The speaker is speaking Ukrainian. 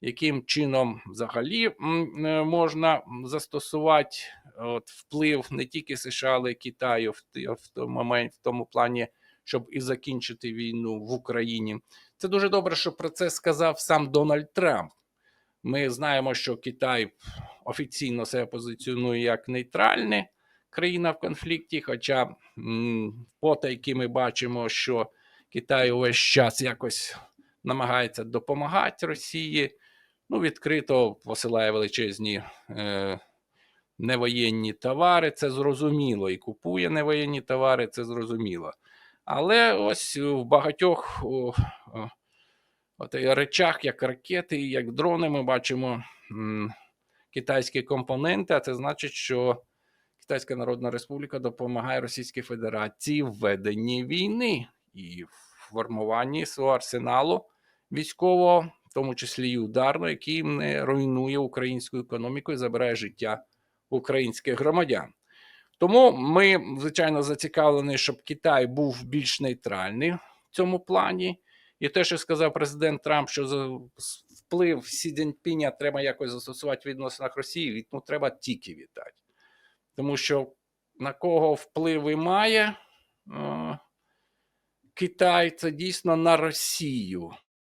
яким чином взагалі е, можна застосувати от, вплив не тільки США, але й Китаю в, в тому момент, в тому плані, щоб і закінчити війну в Україні. Це дуже добре, що про це сказав сам Дональд Трамп. Ми знаємо, що Китай офіційно себе позиціонує як нейтральна країна в конфлікті, хоча м, потайки ми бачимо, що Китай увесь час якось намагається допомагати Росії. Ну, відкрито посилає величезні е, невоєнні товари, це зрозуміло, і купує невоєнні товари, це зрозуміло. Але ось в багатьох о, о, і речах, як ракети, як дрони, ми бачимо м, китайські компоненти, а це значить, що Китайська Народна Республіка допомагає Російській Федерації в веденні війни і в формуванні свого арсеналу військового, тому числі і ударного, який не руйнує українську економіку і забирає життя українських громадян. Тому ми, звичайно, зацікавлені, щоб Китай був більш нейтральний в цьому плані. І те, що сказав президент Трамп, що за вплив Сі Цзіньпіня треба якось застосувати в відносинах Росії, ну, треба тільки вітати. Тому що на кого впливи має е, Китай, це дійсно на Росію.